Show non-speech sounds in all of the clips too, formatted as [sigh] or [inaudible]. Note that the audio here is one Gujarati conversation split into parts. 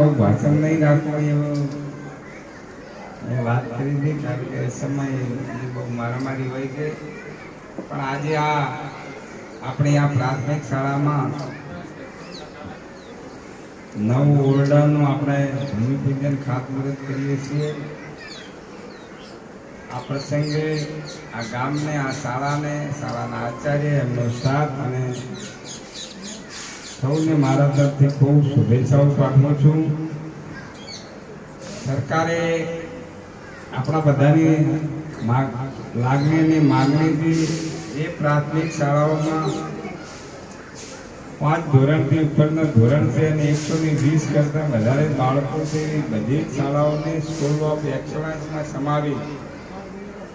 બહુ ભાષણ નહીં રાખવું એવું વાત કરી હતી કારણ કે સમય બહુ મારામારી હોય છે પણ આજે આ આપણી આ પ્રાથમિક શાળામાં નવું ઓરડાનું આપણે ભૂમિપૂજન ખાતમુહૂર્ત કરીએ છીએ. આ પ્રસંગે આ ગામને આ શાળાને શાળાના આચાર્ય એમનો સ્ટાફ અને સૌને મારા તરફથી ખૂબ શુભેચ્છાઓ પાઠવું છું. સરકારે આપણા બધાની લાગણીની માગણીથી એ પ્રાથમિક શાળાઓમાં પાંચ ધોરણથી ઉપરના ધોરણ છે અને એકસો ને વીસ કરતાં વધારે બાળકો છે. એ બધી જ શાળાઓને સ્કૂલ ઓફ એક્સલન્સમાં સમાવી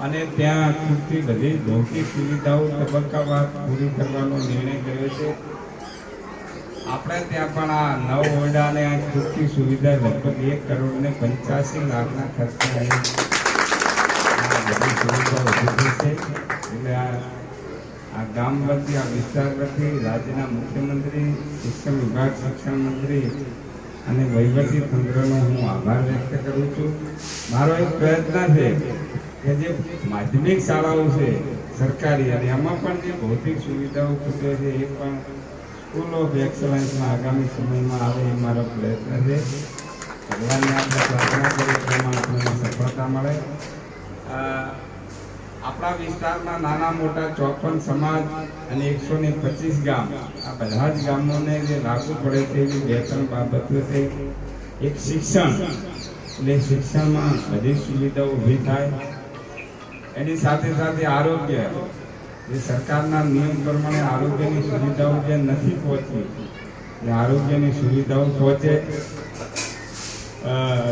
અને ત્યાં ખૂટતી બધી ભૌતિક સુવિધાઓ તબક્કાવાર પૂરી કરવાનો નિર્ણય કર્યો છે. આપણે ત્યાં પણ આ નવ ઓરડા અને આ ખૂટતી સુવિધા લગભગ એક કરોડ ને પંચ્યાસી લાખના ખર્ચે બધી છે. એટલે આ આ ગામ વતી, આ વિસ્તાર વતી, રાજ્યના મુખ્યમંત્રી, શિક્ષણ વિભાગ શિક્ષણ મંત્રી અને વહીવટી તંત્રનો હું આભાર વ્યક્ત કરું છું. મારો એક પ્રયત્ન છે કે જે માધ્યમિક શાળાઓ છે સરકારી અને એમાં પણ જે ભૌતિક સુવિધાઓ ખૂટે છે એ પણ સ્કૂલ ઓફ એક્સલન્સમાં આગામી સમયમાં આવે એ મારો પ્રયત્ન છે. ભગવાનને આપણે પ્રાર્થના કરીએ કે આપણને સફળતા મળે. આપણા વિસ્તારમાં નાના મોટા ચોપન સમાજ અને એકસો ને પચીસ ગામ, આ બધા જ ગામોને જે લાગુ પડે છે એવી બે ત્રણ બાબતો છે. એક શિક્ષણ, એટલે શિક્ષણમાં બધી સુવિધાઓ ઊભી થાય. એની સાથે સાથે આરોગ્ય જે સરકારના નિયમ પ્રમાણે આરોગ્યની સુવિધાઓ જે નથી પહોંચી એ આરોગ્યની સુવિધાઓ પહોંચે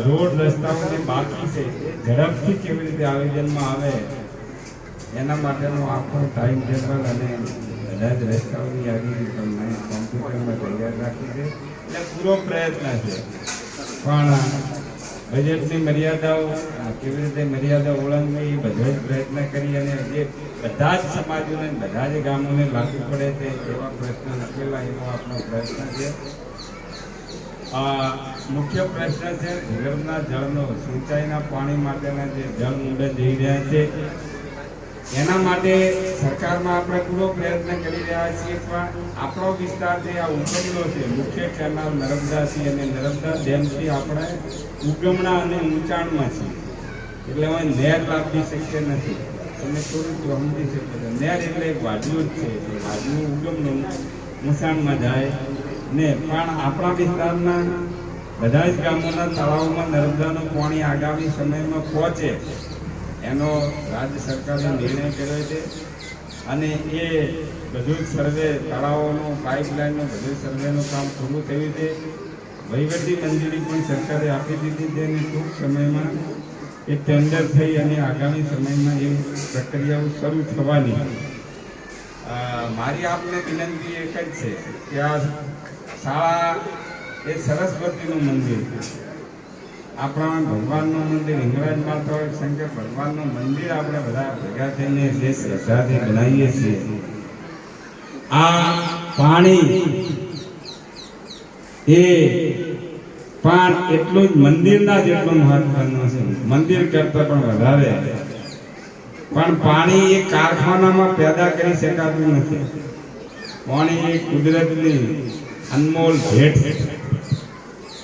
રોડ રસ્તાઓ જે બાકી છે એ ઝડપથી કેવી રીતે આયોજનમાં આવે, એના માટેનો આખો ટાઈમ ટેબલ અને બધા જ રસ્તાઓની યાદી તમને કોમ્પ્યુટરમાં તૈયાર રાખી છે એટલે પૂરો પ્રયત્ન છે. પણ બજેટની મર્યાદાઓ કેવી રીતે મર્યાદા ઓળંગવી, એ બધો જ પ્રયત્ન કરી અને જે બધા જ સમાજોને, બધા જ ગામોને લાગુ પડે છે એવા પ્રશ્ન લખેલા એવો આપણો પ્રયત્ન છે. મુખ્ય પ્રશ્ન છે ભૂગર્ભના જળનો સિંચાઈના પાણી માટેના જે જળ ઊંડે જઈ રહ્યા છે એના માટે સરકારમાં આપણે પૂરો પ્રયત્ન કરી રહ્યા છીએ, પણ આપણો વિસ્તાર જે આ ઉગમનો છે, મુખ્ય કેનાલ નર્મદાથી અને નર્મદા ડેમથી આપણે ઉગમણા અને ઊંચાણમાં છીએ. એટલે હવે નહેર લાભી શક્ય નથી. તમે થોડુંક સમજી શકો છો. નહેર એટલે એક વાજુ જ છે. વાડલું ઉગમનું ઊંચાણમાં જાય ને, પણ આપણા વિસ્તારના બધા જ ગામોના તળાવમાં નર્મદાનું પાણી આગામી સમયમાં પહોંચે. એનો રાજ્ય સરકારનો નિર્ણય કર્યો છે અને એ બધું જ સર્વે તળાવોનું પાઇપલાઇનનું બધું સર્વેનું કામ પૂરું થયું છે. વહીવટી મંજૂરી પણ સરકારે આપી દીધી છે અને ટૂંક સમયમાં એ ટેન્ડર થઈ અને આગામી સમયમાં એ પ્રક્રિયાઓ શરૂ થવાની. મારી આપને વિનંતી એક જ છે કે આ શાળા એ સરસ્વતીનું મંદિર છે. આપણા ભગવાનનું મંદિર હિંગળાજ માતા શંકર ભગવાનનું મંદિર આપણે બધા ભેગા થઈને જે શ્રદ્ધાથી બનાવીએ છીએ. આ પાણી એ પણ એટલું જ મંદિરના જેટલું મહત્વનું છે. મંદિર કરતા પણ વધારે. પણ પાણી એ કારખાનામાં પેદા કરી શકાતું નથી. પાણી એ કુદરતની અનમોલ ભેટ.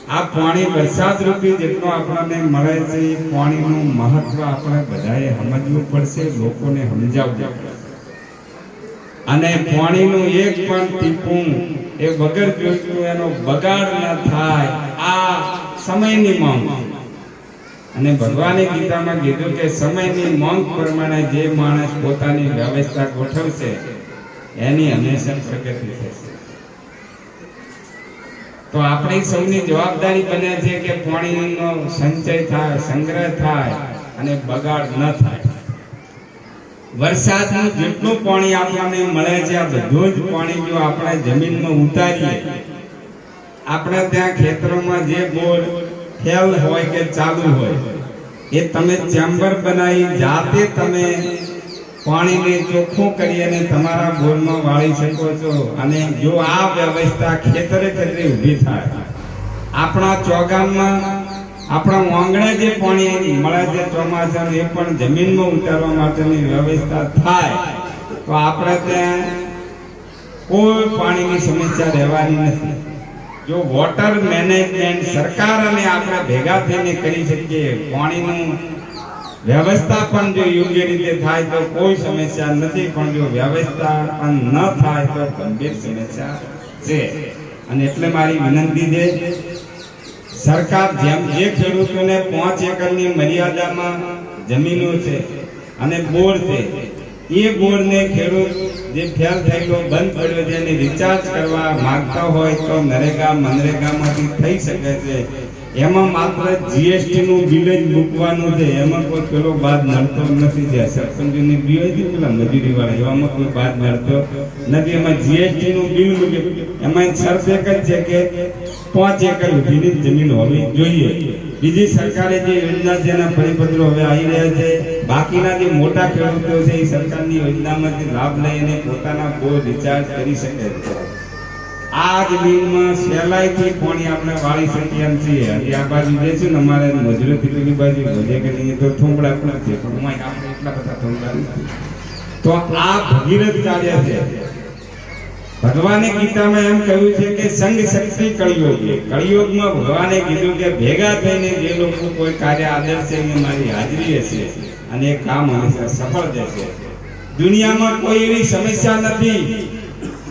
આ પાણી વરસાદ રૂપી જેટલો આપણને મળે છે, એ પાણીનું મહત્વ આપણે બધાએ સમજવું પડશે, લોકોને સમજાવવું અને પાણીનું એક પણ ટીપું એ વગર જોઈતું એનો બગાડ ન થાય, આ સમયની માંગ. અને ભગવાને ગીતામાં કીધું કે સમયની માંગ પ્રમાણે જે માણસ પોતાની વ્યવસ્થા ગોઠવશે, એની હંમેશા પ્રગતિ થશે. તો આપણી સૌની જવાબદારી બને છે કે પાણીનો સંચય થાય, સંગ્રહ થાય અને બગાડ ન થાય. વરસાદનું જેટલું પાણી આપણને મળે છે, આ બધું જ પાણી જો આપણે જમીનમાં ઉતારીએ, આપણે ત્યાં ખેતરોમાં જે બોર ફેલ હોય કે ચાલુ હોય, એ તમે ચેમ્બર બનાવી, જાતે તમે પાણીને ચોખ્ખું કરી અને તમારા બોરમાં વાળી શકો છો. અને જો આ વ્યવસ્થા ખેતરે ખેતરે ઊભી થાય, આપણા ચોગામમાં, આપણા આંગણે જે પાણી મળે છે ચોમાસાનું, એ પણ જમીનમાં ઉતારવા માટેની વ્યવસ્થા થાય, તો આપણે ત્યાં કોઈ પાણીની સમસ્યા રહેવાની નથી. જો વોટર મેનેજમેન્ટ સરકાર અને આપણે ભેગા થઈને કરી શકીએ, પાણીનું વ્યવસ્થાપન જો યોગ્ય રીતે થાય તો કોઈ સમસ્યા નથી, પણ જો વ્યવસ્થાપન ન થાય તો ગંભીર સમસ્યા છે. અને એટલે મારી વિનંતી છે, સરકાર જેમ જે ખેડૂતોને પાંચ એકરની મર્યાદામાં જમીનો છે અને બોર છે, એ બોરને ખેડૂત જે ફેલ થયેલો બંધ પડ્યો છે એને રિચાર્જ કરવા માંગતા હોય તો નરેગા મનરેગામાંથી થઈ શકે છે. એમાં માત્ર જીએસટી નું બિલ જ મૂકવાનું છે, એમાં કોઈ પેલો બાદ નડતો નથી જે સરપંચની બી હોય પેલા મજૂરી વાળા એવામાં કોઈ બાદ નડતો નથી. એમાં જીએસટી નું બિલ મૂકે. એમાં શરત એક જ છે કે પાંચ એકર સુધીની જમીન હોવી જોઈએ. બીજી સરકારે જે યોજના છે એના પરિપત્રો હવે આવી રહ્યા છે. બાકીના જે મોટા ખેડૂતો છે, એ સરકારની યોજનામાંથી લાભ લઈને પોતાના બોર રિચાર્જ કરી શકે છે. આ દિનમાં સહેલાઈથી પાણી આપણે વાળી શકીએ છીએ. આ બાજુ જે છે ને અમારે મજૂરી પેલી બાજુ વધે કે નહીં તો થોંભડા પણ છે, પણ અમારે આપણે એટલા બધા નથી. તો આ ભગીરથ કાર્ય છે. ભગવાને ગીતામાં એમ કહ્યું છે કે સંગ શક્તિ કળિયોગી. કળિયોગમાં ભગવાને કીધું કે ભેગા થઈને જે લોકો કોઈ કાર્ય આદર્શે એની મારી હાજરી હશે અને એ કામ હંમેશા સફળ જશે દુનિયામાં કોઈ એવી સમસ્યા નથી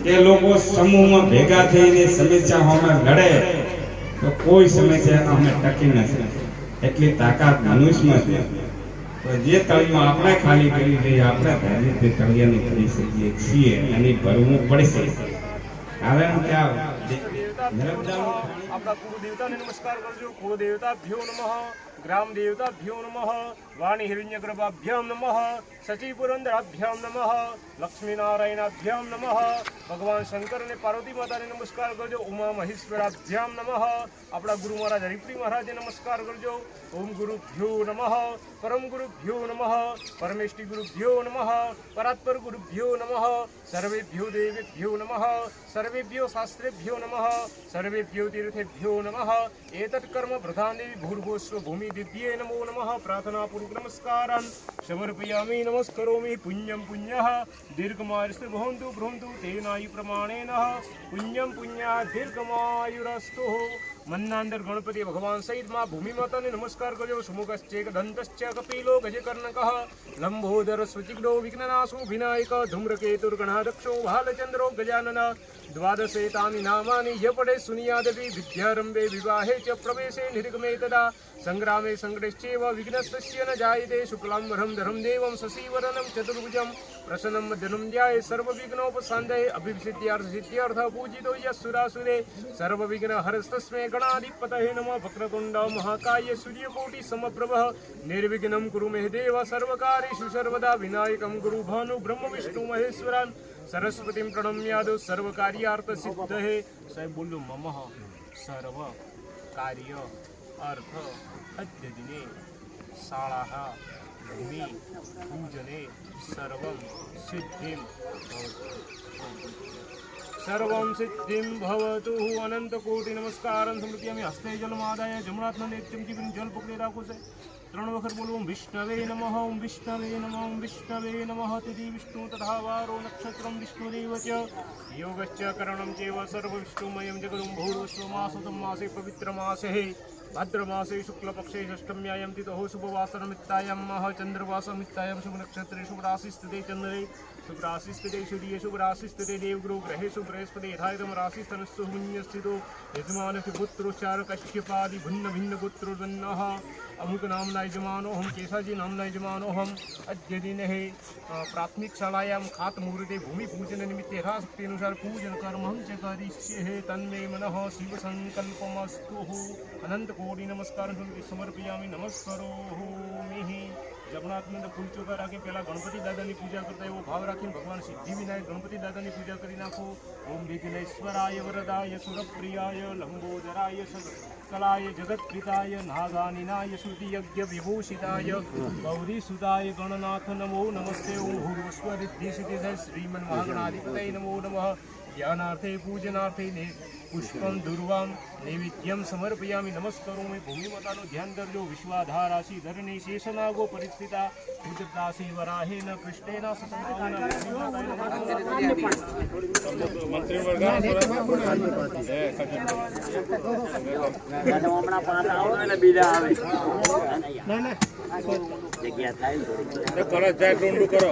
કે લોકો સમૂહમાં ભેગા થઈને સમસ્યા અમે લડે. તો કોઈ સમસ્યા અમે ટકી નથી. એટલી તાકાત મનુષ્યમાં છે. તો જે તળિયું આપણે ખાલી કરી છે આપણે ધાર્મિક તળિયાને કરી શકીએ છીએ અને ભરવું પડશે. કારણ કે આ નર્મદાનું આપણા કુળદેવતાને નમસ્કાર કરજો. કુળ દેવતાભ્યો નમઃ. ગ્રામ દેવતાભ્યો નમઃ. વાણી હિરણ્યગર્ભાભ્યામ નમઃ. સચી પુરંદરાભ્યામ નમઃ. લક્ષ્મીનારાયણાભ્યામ નમઃ. ભગવાન શંકર અને પાર્વતી માતાને નમસ્કાર કરજો. ઉમા મહેશ્વરાભ્યામ નમઃ. આપણા ગુરુ મહારાજ હરિપ્રી મહારાજને નમસ્કાર કરજો. ઓમ ગુરુભ્યો નમઃ. પરમ ગુરુભ્યો નમઃ. પરમેષ્ટિ ગુરુભ્યો નમઃ. પરાત્પર ગુરુભ્યો નમઃ. સર્વેભ્યો દેવેભ્યો નમઃ. સર્વેભ્યો શાસ્ત્રેભ્યો નમઃ. સર્વેભ્યો તીર્થેભ્યો गुरुभ्यो नमः एतत् कर्म प्रधाने भूर्भुवस्व भूमि दिव्ये नमो नमः प्रार्थनापूर्वक नमस्कारान् समर्पयामि नमस्करोमि पुण्यं पुण्यः दीर्घमायुस्तु भवन्तु भ्रुन्तु तेनायुप्रमाणेन पुण्यं पुण्या दीर्घमायुरस्तुः પુણ્યા અંદર ગણપતિ ભગવાન સહિતમાં ભૂમિ માતાને નમસ્કાર કરજો સુમુખશ્ચે દંતશ્ચ કપિલો ગજકર્ણકઃ. લંબોદર સ્વચિગ્નો વિઘ્નનાશો વિનાયક ધૂમ્રકેતુર્ગણાદક્ષો ભાલચંદ્રો ગજાનન દ્વાદશેતાની નામાની ય પડે સુનિયાદપી વિદ્યારંભે વિવાહે ચ પ્રવેશે નિર્ગમે તદા. સંગ્રામે સંગ્રેશ્ચેવ વિઘ્નસ્ય ન જાયતે શુક્લાંબરમ ધરમ દેવમ શશીવરનમ ચતુર્ભુજમ. પ્રસન્નમ ધનમ ધ્યાય સર્વવિઘ્નોપસાંદય અભિસિદ્ધ્યાર્થ સિદ્ધ્યર્થ પૂજિતો યસુરાસુરે સર્વવિઘ્ન હરસ્તસ્મે ગણાધિપતયે नमः વક્રતુંડ મહાકાય સૂર્યકોટિ સમપ્રભ નિર્વિઘ્नं કુરુ મે દેવ સર્વકાર્યેષુ સર્વદા વિનાયકં ગુરુ ભાનુ બ્રહ્મ વિષ્ણુ મહેશ્વરાન સરસ્વતીમ પ્રણમ્યાદો સર્વકાર્યાર્થ સિદ્ધહે સાહેબ બોલું મમઃ સર્વ કાર્ય અર્થ અદ્યદિને શાળાः ભૂમિ सर्व सिद्धि भवतु। अनन्तकोटिनमस्कारं स्मृतियमि हस्ते जलमादाय जमुनात्मनेत्यं किं जलपुक्लेदाकुशे तृणवखर बोलो विष्णवे नम। ओं विष्णवे नम। ओं विष्णवे नम। तिथि विष्णु तथा वारो नक्षत्र विष्णुदेव च। कर्ण करणं चैव सर्वविष्णुमयं जगदं भूर्वश्वमासुतं मासे पवित्रमासे। भाद्रमासे शुक्लपक्षे षष्ठम्यायां तितोः शुभवासरमित्तायां मह चन्द्रवासमित्तायां शुभनक्षत्रे शुभराशिस्थिते चन्द्रे शुभराशिस्थिते सूर्ये शुभराशिस्थिते देवगुरु ग्रहेषु बृहस्पति यथायतं राशिस्तनस्तु पुण्यस्थितो यजमानस्य पुत्रोच्चार कश्यपादि भिन्न भिन्न पुत्रोजन्नः अमुक नामना यजमानोऽहं केशाजी नामना यजमानोऽहम् अद्य दिने प्राथमिकशालायां खातमुहूर्ते भूमिपूजननिमित्ते यथाशक्तिनुसार पूजनकर्मं च करिष्ये तन्मे मनः शिवसङ्कल्पमस्तुः अनन्तको કોટિ નમસ્કાર સમર્પયામિ નમસ્કરોમિ જગન્નાથની અંદર ફૂલ ચોખા રાખી પહેલા ગણપતિ દાદાની પૂજા કરતા એવો ભાવ રાખીને ભગવાન સિદ્ધિ વિનાયક ગણપતિ દાદાની પૂજા કરી નાખો. ઓમ વિઘ્નેશ્વરાય વરદાય સુરપ્રિયાય, લંબોદરાય કલાય જગત્પિતાય નાગાનિનાય શ્રુતિ યજ્ઞ વિભૂષિતાય. ગૌરી સુતાય ગણનાથ નમો નમસ્તે. ઓમ ભૂર્વસ્વ રિદ્ધિ સિદ્ધિ. શ્રીમન મહાગણાધિપતય નમો નમઃ. જ્ઞાનાર્થે પૂજનાર્થે ને પુષ્પમ દુર્વામ નૈવેદ્યમ સમર્પયામિ નમસ્કરોમિ ભૂમિમતાનું ધ્યાન કરજો વિશ્વાધારાશી ધરણી શેષનાગો પરિસ્થિતા ઉદતાસી ન કૃષ્ણેના થાય ને. પરત જાય કરો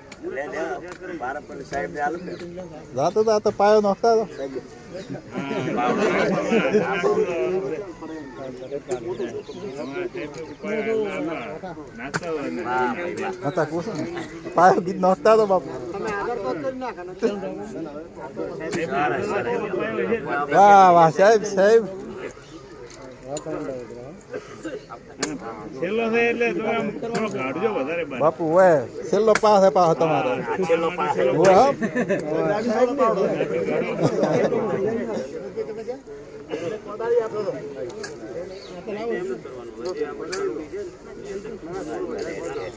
લે, લે, બારા પર સાહેબ ને આલો ને. જાતો જાતો પાયો નોખતા તો સાહેબ, વાહ, છેલ્લો છે એટલે તમે આમ કાઢજો વધારે. બાપુ હોય છેલ્લો પાસ હે પાસ તમારો છેલ્લો પાસ. હોય હા?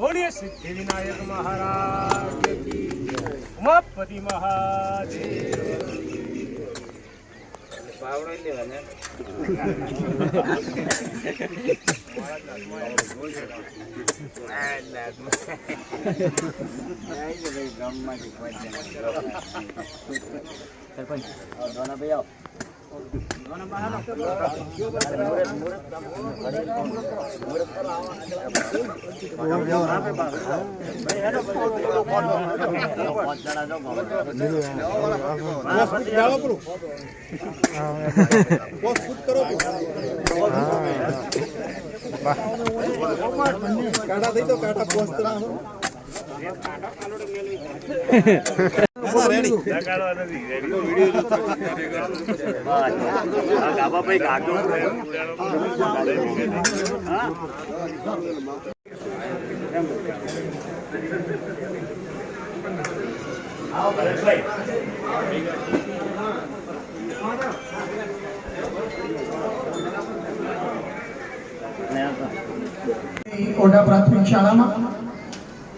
બોલીએ સિદ્ધિ વિનાયક મહારાજ ઉમાપતિ મહાદેવ દોનાભાઈ [laughs] કાઢા થઈ તો કાઢા પહોંચતા રેડી? આવો તો. ઓઢા પ્રાથમિક શાળામાં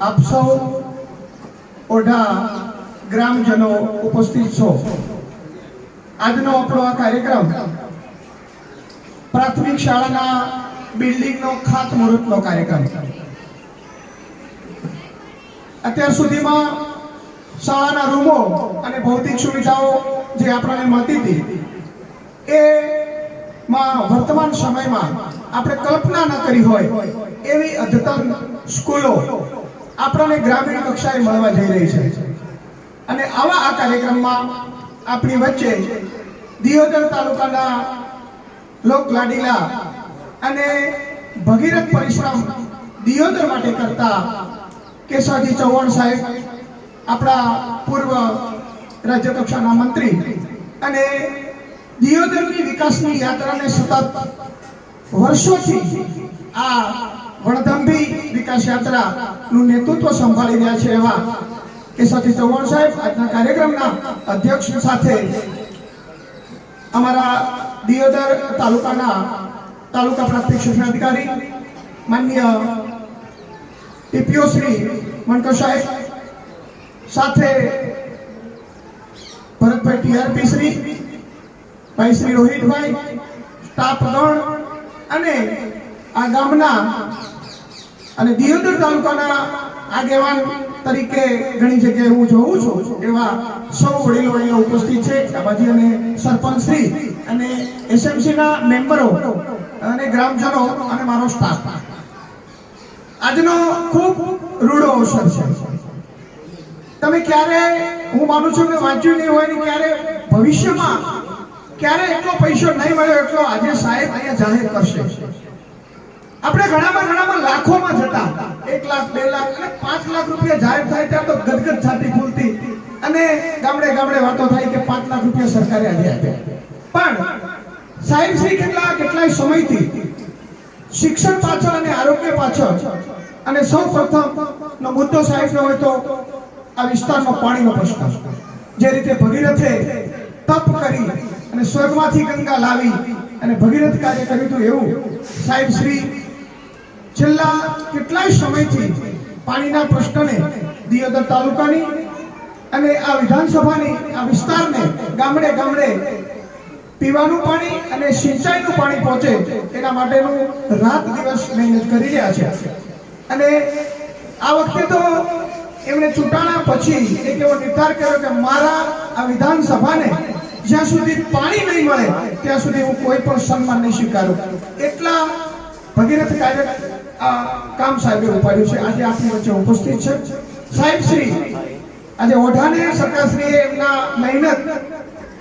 આપ સૌ ઓઢા ગ્રામજનો ઉપસ્થિત છો. આજનો આપણો આ કાર્યક્રમ પ્રાથમિક શાળાના બિલ્ડિંગનો ખાતમુહૂર્તનો કાર્યક્રમ. અત્યાર સુધીમાં શાળાના રૂમો અને ભૌતિક સુવિધાઓ જે આપણને મળતી હતી, એ માં વર્તમાન સમયમાં આપણે કલ્પના ન કરી હોય એવી અદ્યતન સ્કૂલો આપણને ગ્રામીણ કક્ષાએ મળવા જઈ રહી છે. અને આવા આ કાર્યક્રમમાં આપણી વચ્ચે દિયોદર તાલુકાના લોક લાડીલા અને ભગીરથ પરિશ્રમ દિયોદર માટે કરતા કેશવજી ચૌહાણ સાહેબ, આપણા પૂર્વ રાજ્ય કક્ષાના મંત્રી અને દિયોદરની વિકાસની યાત્રાને સતત વર્ષોથી આ વણધંભી વિકાસ યાત્રાનું નેતૃત્વ સંભાળી રહ્યા છે એવા કેશવજી ચૌહાણ સાહેબ આજના કાર્યક્રમના અધ્યક્ષ સાથે અમારા દિયોદર તાલુકાના તાલુકા પ્રાથમિક શિક્ષણ અધિકારી માન્ય ટીપીઓ શ્રી મણકર સાહેબ સાથે ભરતભાઈ ટીઆરપી શ્રી, ભાઈ શ્રી રોહિતભાઈ સ્ટાફગણ અને આ ગામના અને દિયોદર તાલુકાના આગેવાન તરીકે ઘણી જગ્યાએ હું જોઉં છું એવા સૌ વડીલો અહીંયા ઉપસ્થિત છે આ અને સરપંચ શ્રી અને એસએમસી ના મેમ્બરો અને ગ્રામજનો અને મારો સ્ટાફ આજનો ખૂબ રૂડો અવસર છે. તમે ક્યારે, હું માનું છું કે વાંચ્યું નહીં હોય ને ક્યારે, ભવિષ્યમાં ક્યારે એટલો પૈસો નહીં મળ્યો એટલો આજે સાહેબ અહીંયા જાહેર કરશે. આપણે ઘણામાં ઘણામાં લાખોમાં જતા. એક લાખ, બે લાખ અને પાંચ લાખ રૂપિયા જાહેર થાય ત્યાં તો ગદગદ છાતી ફૂલતી. અને ગામડે ગામડે વાતો થાય કે પાંચ લાખ રૂપિયા સરકારે આજે આપ્યા. પણ સાહેબ શ્રી કેટલા કેટલાય સમયથી શિક્ષણ પાછળ અને આરોગ્ય પાછળ અને સૌ પ્રથમ નો મુદ્દો સાહેબનો હોય તો આ વિસ્તારનો પાણીનો પ્રશ્ન. જે રીતે ભગીરથે તપ કરી અને સ્વર્ગમાંથી ગંગા લાવી અને ભગીરથ કાર્ય કર્યું હતું એવું સાહેબ શ્રી છેલ્લા કેટલાય સમયથી પાણીના પ્રશ્નને દિયોદર તાલુકાની અને આ વિધાનસભાની આ વિસ્તારને ગામડે ગામડે પીવાનું પાણી અને સિંચાઈનું પાણી પહોંચે એના માટેનું રાત દિવસ મહેનત કરી રહ્યા છે. અને આ વખતે તો એમણે ચૂંટાણા પછી એક એવો નિર્ધાર કર્યો કે મારા આ વિધાનસભાને જ્યાં સુધી પાણી નહીં મળે ત્યાં સુધી હું કોઈ પણ સન્માન નહીં સ્વીકારું. એટલા ભગીરથ કાર્ય આ કામ સાહેબે ઉપાડ્યું છે. આજે આપની વચ્ચે ઉપસ્થિત છે. સાહેબ શ્રી, આજે ઓઢાને સરકારશ્રીએ એમના મહેનત,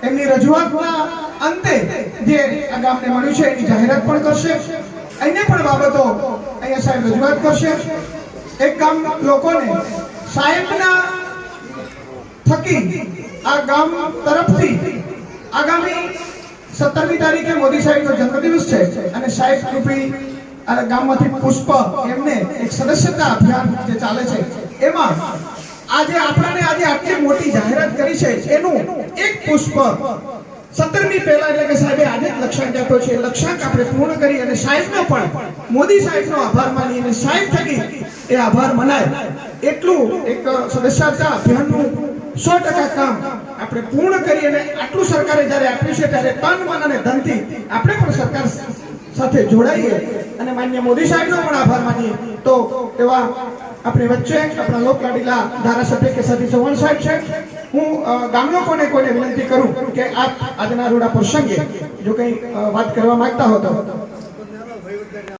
એમની રજૂઆતના અંતે જે આ ગામને મળ્યું છે, એની જાહેરાત પણ કરશે. અન્ય પણ બાબતો અહીંયા સાહેબ રજૂઆત કરશે. એક ગામ લોકોને સાહેબના થકી આ ગામ તરફથી આગામી સત્તરમી તારીખે મોદી સાહેબનો જન્મદિવસ છે અને સાહેબ રૂપી આ ગામમાંથી પુષ્પ એમને એક સદસ્યતા અભિયાન જે ચાલે છે. એમાં આજે આપણાને આજે આટલી મોટી જાહેરાત કરી છે, એનું એક પુષ્પ સત્તરમી પહેલા એટલે કે સાહેબે આજે જ લક્ષ્યાંક આપ્યો છે. લક્ષ્યાંક આપણે પૂર્ણ કરી અને સાહેબનો પણ મોદી સાહેબનો આભાર માની અને સાહેબ થકી એ આભાર મનાય. એટલું એક સદસ્યતા અભિયાનનું સો ટકા કામ આપણે પૂર્ણ કરી અને આટલું સરકારે જ્યારે આપ્યું છે, ત્યારે તન મન અને ધનથી આપણે પણ સરકાર સાથે જોડાઈએ અને માન્ય મોદી સાહેબનો પણ આભાર માનીએ. તો એવા આપણી વચ્ચે આપણા લોકલાડીલા ધારાસભ્ય કેસાદી ચૌહાણ સાહેબ છે. હું ગામ લોકોને કોઈને વિનંતી કરું કે આપ આજના રૂડા પ્રસંગે જો કંઈ વાત કરવા માંગતા હો તો